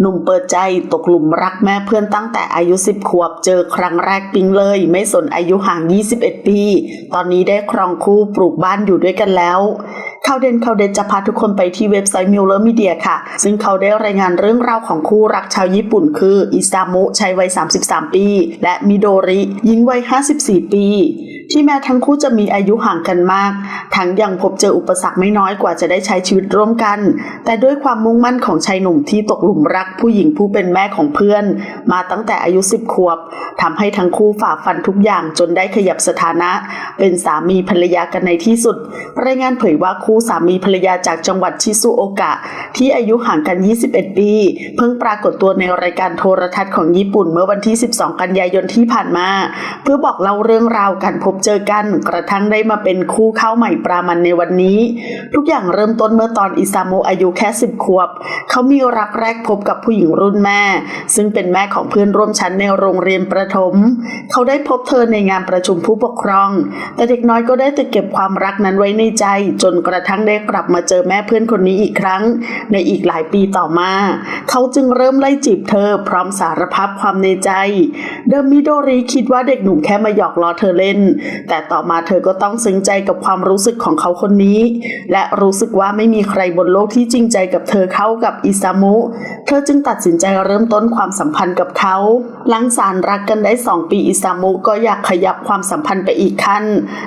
หนุ่มเปิดใจตกหลุมรักแม่เพื่อนตั้งแต่อายุ 10 ขวบเจอครั้งแรกปิ๊งเลย ไม่สนอายุห่าง 21 ปี ตอนนี้ได้ครองคู่ปลูกบ้านอยู่ด้วยกันแล้วข่าวเด่นข่าวเด่นจะพาทุกคนไปที่เว็บไซต์มิลเลอร์มีเดียค่ะ ซึ่งเขาได้รายงานเรื่องราวของคู่รักชาวญี่ปุ่นคืออิซามุชายวัย 33 ปี และมิโดริหญิงวัย 54 ปี ที่แม้ทั้งคู่จะมีอายุห่างกันมาก ทั้งยังพบเจออุปสรรคไม่น้อยกว่าจะได้ใช้ชีวิตร่วมกัน แต่ด้วยความมุ่งมั่นของชายหนุ่มที่ตกหลุมรักผู้หญิงผู้เป็นแม่ของเพื่อน มาตั้งแต่อายุ10ขวบทำให้ทั้งคู่ฝ่าฟันทุกอย่างจนได้ขยับสถานะ เป็นสามีภรรยากันในที่สุด รายงานเผยว่าคู่สามีภรรยาจากจังหวัดชิซุโอกะ ที่อายุห่างกัน 21 ปี เพิ่งปรากฏตัวในรายการโทรทัศน์ของญี่ปุ่นเมื่อวันที่ 12 กันยายนที่ผ่านมา เพื่อบอกเล่าเรื่องราวการพบเจอกันกระทั่งได้มาเป็นคู่เข้าใหม่ปรามันในวันนี้ ทุกอย่างเริ่มต้นเมื่อตอนอิซามุอายุแค่10ขวบ เขามีรักแรกพบกับผู้หญิงรุ่นแม่ ซึ่งเป็นแม่ของเพื่อนร่วมชั้นในโรงเรียนประถม เขาได้พบเธอในงานประชุมผู้ปกครอง แต่เด็กน้อยก็ได้แต่เก็บความรักนั้นไว้ในใจ จนกระทั่งได้กลับมาเจอแม่เพื่อนคนนี้อีกครั้ง ในอีกหลายปีต่อมา เขาจึงเริ่มไล่จีบเธอ พร้อมสารภาพความในใจ เดิมมิโดริคิดว่าเด็กหนุ่มแค่มาหยอกล้อเธอเล่นแต่ต่อมาเธอก็ต้องซึ้งใจกับความรู้สึกของเขาคนนี้ และรู้สึกว่าไม่มีใครบนโลกที่จริงใจกับเธอเข้ากับอิซามุ เธอจึงตัดสินใจเริ่มต้นความสัมพันธ์กับเขา หลังสารรักกันได้สองปีอิซามุก็อยากขยับความสัมพันธ์ไปอีกขั้น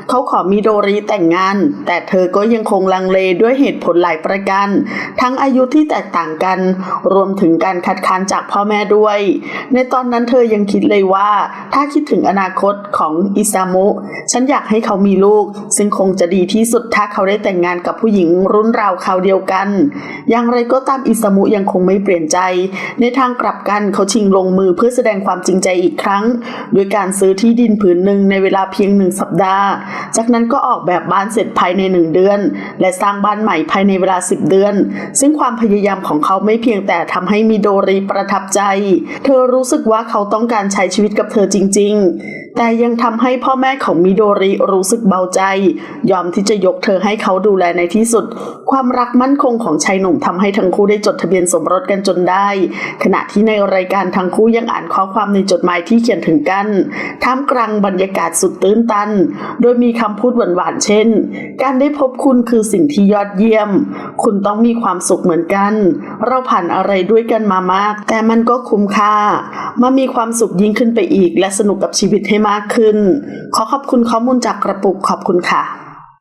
เขาขอมิโดริแต่งงาน แต่เธอก็ยังคงลังเลด้วยเหตุผลหลายประการ ทั้งอายุที่แตกต่างกัน รวมถึงการคัดค้านจากพ่อแม่ด้วย ในตอนนั้นเธอยังคิดเลยว่า ถ้าคิดถึงอนาคตของอิซามุฉันอยากให้เขามีลูก ซึ่งคงจะดีที่สุดถ้าเขาได้แต่งงานกับผู้หญิงรุ่นราวคราวเดียวกัน อย่างไรก็ตามอิซามุยังคงไม่เปลี่ยนใจ ในทางกลับกันเขาชิงลงมือเพื่อแสดงความจริงใจอีกครั้งด้วยการซื้อที่ดินผืนหนึ่งในเวลาเพียงหนึ่งสัปดาห์ จากนั้นก็ออกแบบบ้านเสร็จภายในหนึ่งเดือน และสร้างบ้านใหม่ภายในเวลา 10 เดือน ซึ่งความพยายามของเขาไม่เพียงแต่ทำให้มิโดริประทับใจ เธอรู้สึกว่าเขาต้องการใช้ชีวิตกับเธอจริง ๆ แต่ยังทำให้พ่อแม่ของมิโดริรู้สึกเบาใจ ยอมที่จะยกเธอให้เขาดูแลในที่สุด ความรักมั่นคงของชายหนุ่มทำให้ทั้งคู่ได้จดทะเบียนสมรสกันจนได้ ขณะที่ในรายการทั้งคู่ยังอ่านข้อความในจดหมายที่เขียนถึงกัน ท่ามกลางบรรยากาศสุดตื้นตัน โดยมีคำพูดหวานๆเช่น การได้พบคุณคือสิ่งที่ยอดเยี่ยม คุณต้องมีความสุขเหมือนกัน เราผ่านอะไรด้วยกันมามาก แต่มันก็คุ้มค่า มามีความสุขยิ่งขึ้นไปอีก และสนุกกับชีวิตให้มากขึ้น ขอขอบคุณข้อมูลจากกระปุกขอบคุณค่ะ